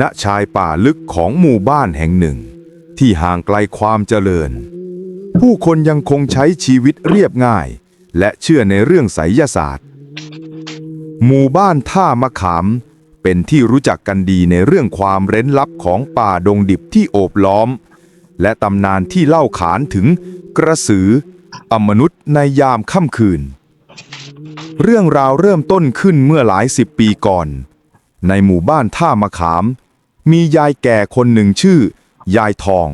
ณชายป่าลึกของหมู่บ้านแห่งหนึ่ง ที่ห่างไกลความเจริญ ผู้คนยังคงใช้ชีวิตเรียบง่าย และเชื่อในเรื่องไสยศาสตร์ หมู่บ้านท่ามะขาม เป็นที่รู้จักกันดีในเรื่องความเร้นลับของป่าดงดิบที่โอบล้อม และตำนานที่เล่าขานถึงกระสือ อมนุษย์ในยามค่ำคืน เรื่องราวเริ่มต้นขึ้นเมื่อหลายสิบปีก่อน ในหมู่บ้านท่ามะขาม มียายแก่คนหนึ่งชื่อ ยายทอง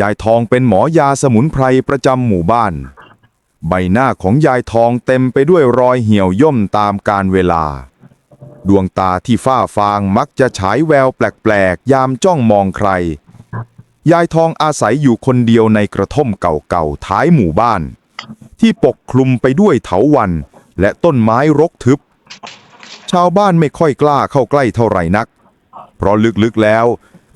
ยายทองเป็นหมอยาสมุนไพรประจำหมู่บ้าน ใบหน้าของยายทองเต็มไปด้วยรอยเหี่ยวย่นตามกาลเวลา ดวงตาที่ฝ้าฟางมักจะฉายแววแปลกๆ ยามจ้องมองใคร ยายทองอาศัยอยู่คนเดียวในกระท่อมเก่าๆท้ายหมู่บ้าน ที่ปกคลุมไปด้วยเถาวัลย์และต้นไม้รกทึบ ชาวบ้านไม่ค่อยกล้าเข้าใกล้เท่าไหร่นัก เพราะลึกๆแล้ว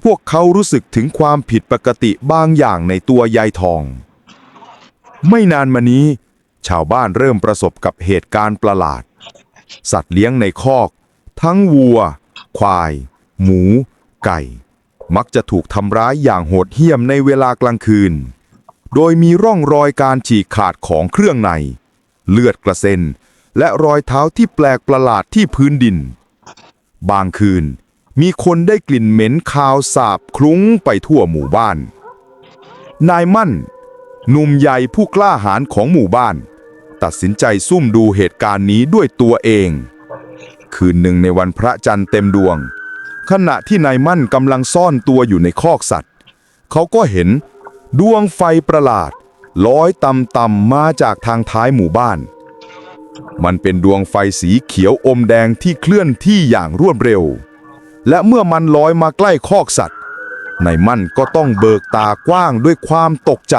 พวกเขารู้สึกถึงความผิดปกติบางอย่างในตัวยายทอง ไม่นานมานี้ ชาวบ้านเริ่มประสบกับเหตุการณ์ประหลาด สัตว์เลี้ยงในคอก ทั้งวัว ควาย หมู ไก่ มักจะถูกทำร้ายอย่างโหดเหี้ยมในเวลากลางคืน โดยมีร่องรอยการฉีกขาดของเครื่องใน เลือดกระเซ็นและรอยเท้าที่แปลกประหลาดที่พื้นดิน บางคืน มีคนได้กลิ่นเหม็นคาวสาบคลุ้งไปทั่วหมู่บ้าน นายมั่นหนุ่มใหญ่ผู้กล้าหาญของหมู่บ้าน ตัดสินใจซุ่มดูเหตุการณ์นี้ด้วยตัวเอง คืนหนึ่งในวันพระจันทร์เต็มดวง ขณะที่นายมั่นกำลังซ่อนตัวอยู่ในคอกสัตว์ เขาก็เห็นดวงไฟประหลาดลอยต่ำๆมาจากทางท้ายหมู่บ้าน มันเป็นดวงไฟสีเขียวอมแดงที่เคลื่อนที่อย่างรวดเร็ว และเมื่อมันลอยมาใกล้คอกสัตว์นายมั่นก็ต้องเบิกตากว้างด้วยความตกใจ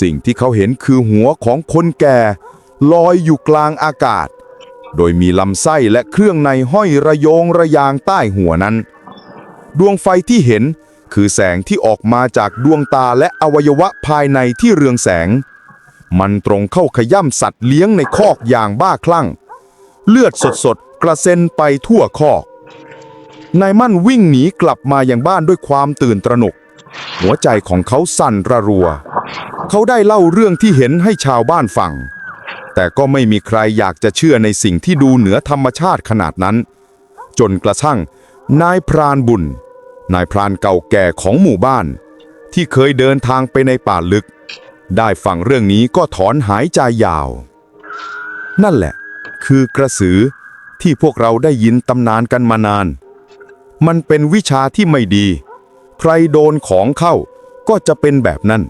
สิ่งที่เขาเห็นคือหัวของคนแก่ลอยอยู่กลางอากาศ โดยมีลำไส้และเครื่องในห้อยระโยงระยางใต้หัวนั้น ดวงไฟที่เห็นคือแสงที่ออกมาจากดวงตาและอวัยวะภายในที่เรืองแสง มันตรงเข้าขย่ำสัตว์เลี้ยงในคอกอย่างบ้าคลั่ง เลือดสดๆกระเซ็นไปทั่วคอก นายมั่นวิ่งหนีกลับมายังบ้านด้วยความตื่นตระหนก หัวใจของเขาสั่นระรัว เขาได้เล่าเรื่องที่เห็นให้ชาวบ้านฟัง แต่ก็ไม่มีใครอยากจะเชื่อในสิ่งที่ดูเหนือธรรมชาติขนาดนั้น จนกระทั่ง นายพรานบุญ นายพรานเก่าแก่ของหมู่บ้าน ที่เคยเดินทางไปในป่าลึก ได้ฟังเรื่องนี้ก็ถอนหายใจยาว นั่นแหละ คือกระสือที่พวกเราได้ยินตำนานกันมานาน มันเป็นวิชาที่ไม่ดี ใครโดนของเข้าก็จะเป็นแบบนั้น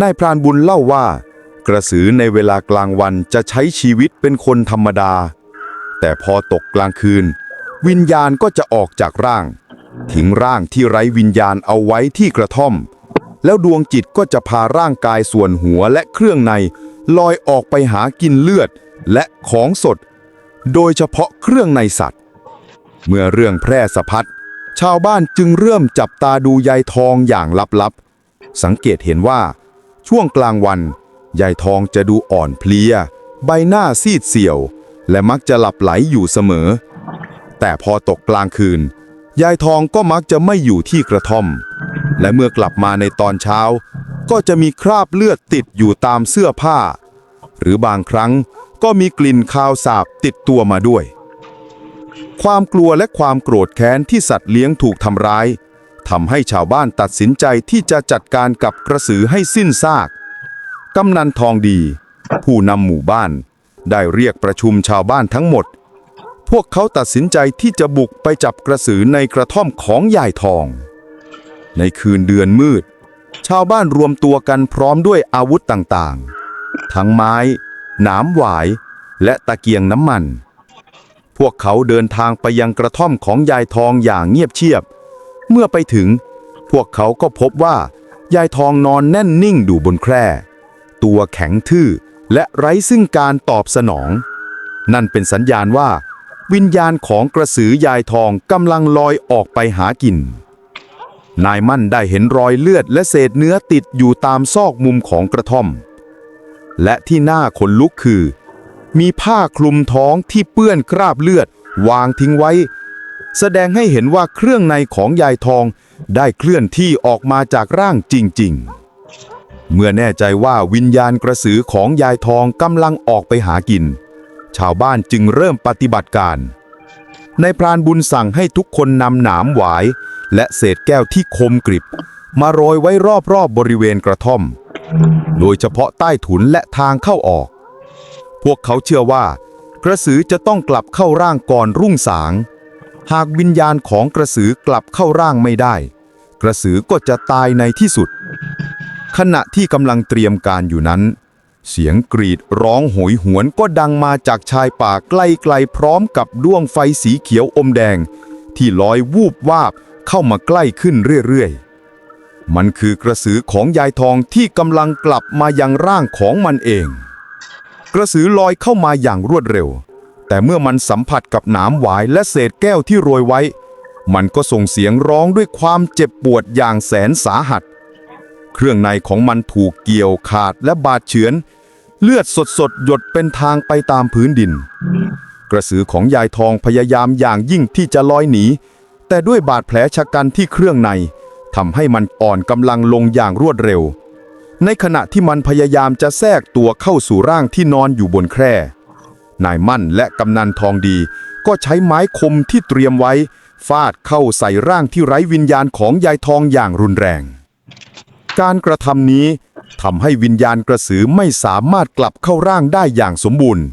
นายพรานบุญเล่าว่า กระสือในเวลากลางวันจะใช้ชีวิตเป็นคนธรรมดา แต่พอตกกลางคืน วิญญาณก็จะออกจากร่างทิ้งร่างที่ไร้วิญญาณเอาไว้ที่กระท่อม แล้วดวงจิตก็จะพาร่างกายส่วนหัวและเครื่องใน ลอยออกไปหากินเลือดและของสด โดยเฉพาะเครื่องในสัตว์ เมื่อเรื่องแพร่สะพัด ชาวบ้านจึงเริ่มจับตาดูยายทองอย่างลับๆ สังเกตเห็นว่า ช่วงกลางวันยายทองจะดูอ่อนเพลีย ใบหน้าซีดเซียว และมักจะหลับไหลอยู่เสมอ แต่พอตกกลางคืน ยายทองก็มักจะไม่อยู่ที่กระท่อม และเมื่อกลับมาในตอนเช้า ก็จะมีคราบเลือดติดอยู่ตามเสื้อผ้า หรือบางครั้งก็มีกลิ่นคาวสาบติดตัวมาด้วย ความกลัวและความโกรธแค้นที่สัตว์เลี้ยงถูกทำร้ายทำให้ชาวบ้านตัดสินใจที่จะจัดการกับกระสือให้สิ้นซาก กำนันทองดี ผู้นำหมู่บ้าน ได้เรียกประชุมชาวบ้านทั้งหมด พวกเขาตัดสินใจที่จะบุกไปจับกระสือในกระท่อมของยายทอง ในคืนเดือนมืด ชาวบ้านรวมตัวกันพร้อมด้วยอาวุธต่างๆ ทั้งไม้ หนามหวาย และตะเกียงน้ำมัน พวกเขาเดินทางไปยังกระท่อมของยายทองอย่างเงียบเชียบ เมื่อไปถึง พวกเขาก็พบว่า ยายทองนอนแน่นนิ่งอยู่บนแคร่ ตัวแข็งทื่อและไร้ซึ่งการตอบสนอง นั่นเป็นสัญญาณว่า วิญญาณของกระสือยายทองกำลังลอยออกไปหากิน นายมั่นได้เห็นรอยเลือดและเศษเนื้อติดอยู่ตามซอกมุมของกระท่อม และที่น่าขนลุกคือ มีผ้าคลุมท้องที่เปื้อนคราบเลือด วางทิ้งไว้ แสดงให้เห็นว่าเครื่องในของยายทองได้เคลื่อนที่ออกมาจากร่างจริง ๆ เมื่อแน่ใจว่าวิญญาณกระสือของยายทองกำลังออกไปหากิน ชาวบ้านจึงเริ่มปฏิบัติการในายพรานบุญสั่งให้ทุกคนนำหนามหวาย และเศษแก้วที่คมกริบ มาโรยไว้รอบๆบบริเวณกระท่อม โดยเฉพาะใต้ถุนและทางเข้าออก พวกเขาเชื่อว่า กระสือจะต้องกลับเข้าร่างก่อนรุ่งสาง หากวิญญาณของกระสือกลับเข้าร่างไม่ได้ กระสือก็จะตายในที่สุด ขณะที่กำลังเตรียมการอยู่นั้น เสียงกรีดร้องโหยหวนก็ดังมาจากชายป่าใกล้ๆพร้อมกับดวงไฟสีเขียวอมแดง ที่ลอยวูบวาบเข้ามาใกล้ขึ้นเรื่อยๆมันคือกระสือของยายทองที่กำลังกลับมายังร่างของมันเอง กระสือลอยเข้ามาอย่างรวดเร็ว แต่เมื่อมันสัมผัสกับหนามหวายและเศษแก้วที่โรยไว้ มันก็ส่งเสียงร้องด้วยความเจ็บปวดอย่างแสนสาหัส เครื่องในของมันถูกเกี่ยวขาดและบาดเฉือน เลือดสดๆหยดเป็นทางไปตามพื้นดิน กระสือของยายทองพยายามอย่างยิ่งที่จะลอยหนี แต่ด้วยบาดแผลชะกันที่เครื่องในทำให้มันอ่อนกำลังลงอย่างรวดเร็ว ในขณะที่มันพยายามจะแทรกตัวเข้าสู่ร่างที่นอนอยู่บนแคร่ นายมั่นและกำนันทองดีก็ใช้ไม้คมที่เตรียมไว้ ฟาดเข้าใส่ร่างที่ไร้วิญญาณของยายทองอย่างรุนแรง การกระทำนี้ทำให้วิญญาณกระสือไม่สามารถกลับเข้าร่างได้อย่างสมบูรณ์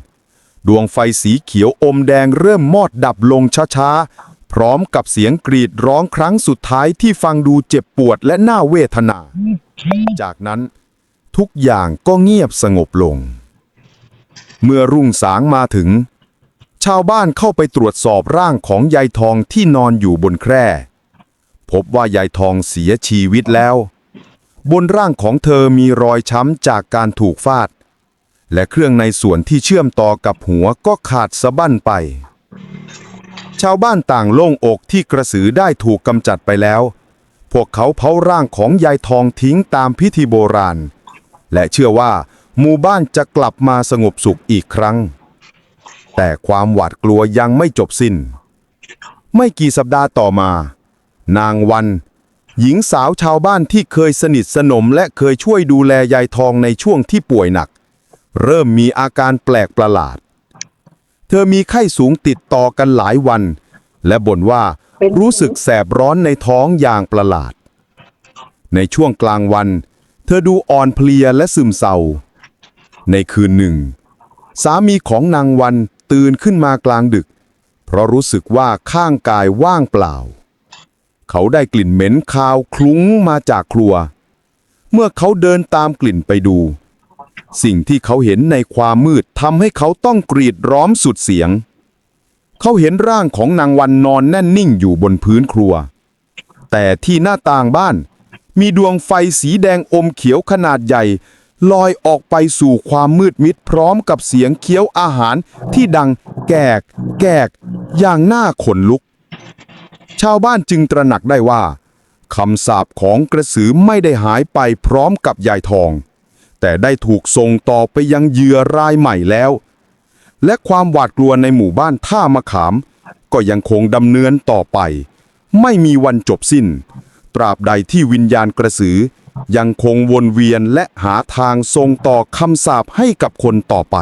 ดวงไฟสีเขียวอมแดงเริ่มมอดดับลงช้าๆ พร้อมกับเสียงกรีดร้องครั้งสุดท้ายที่ฟังดูเจ็บปวดและน่าเวทนา จากนั้นทุกอย่างก็เงียบสงบลง เมื่อรุ่งสางมาถึง ชาวบ้านเข้าไปตรวจสอบร่างของยายทองที่นอนอยู่บนแคร่ พบว่ายายทองเสียชีวิตแล้ว บนร่างของเธอมีรอยช้ำจากการถูกฟาด และเครื่องในส่วนที่เชื่อมต่อกับหัวก็ขาดสะบั้นไป ชาวบ้านต่างโล่งอกที่กระสือได้ถูกกำจัดไปแล้ว พวกเขาเผาร่างของยายทองทิ้งตามพิธีโบราณ และเชื่อว่า หมู่บ้านจะกลับมาสงบสุขอีกครั้ง แต่ความหวาดกลัวยังไม่จบสิ้น ไม่กี่สัปดาห์ต่อมา นางวัน หญิงสาวชาวบ้านที่เคยสนิทสนมและเคยช่วยดูแลยายทองในช่วงที่ป่วยหนัก เริ่มมีอาการแปลกประหลาด เธอมีไข้สูงติดต่อกันหลายวัน และบ่นว่า รู้สึกแสบร้อนในท้องอย่างประหลาด ในช่วงกลางวัน เธอดูอ่อนเพลียและซึมเศร้า ในคืนหนึ่ง สามีของนางวันตื่นขึ้นมากลางดึก เพราะรู้สึกว่าข้างกายว่างเปล่า เขาได้กลิ่นเหม็นคาวคลุ้งมาจากครัว เมื่อเขาเดินตามกลิ่นไปดู สิ่งที่เขาเห็นในความมืดทำให้เขาต้องกรีดร้องสุดเสียง เขาเห็นร่างของนางวันนอนแน่นนิ่งอยู่บนพื้นครัว แต่ที่หน้าต่างบ้าน มีดวงไฟสีแดงอมเขียวขนาดใหญ่ ลอยออกไปสู่ความมืดมิดพร้อมกับเสียงเคี้ยวอาหารที่ดังแกก แกก อย่างน่าขนลุก ชาวบ้านจึงตระหนักได้ว่าคำสาปของกระสือไม่ได้หายไปพร้อมกับยายทอง แต่ได้ถูกส่งต่อไปยังเหยื่อรายใหม่แล้ว และความหวาดกลัวในหมู่บ้านท่ามะขาม ก็ยังคงดำเนินต่อไป ไม่มีวันจบสิ้น ตราบใดที่วิญญาณกระสือ ยังคงวนเวียนและหาทางส่งต่อคำสาปให้กับคนต่อไป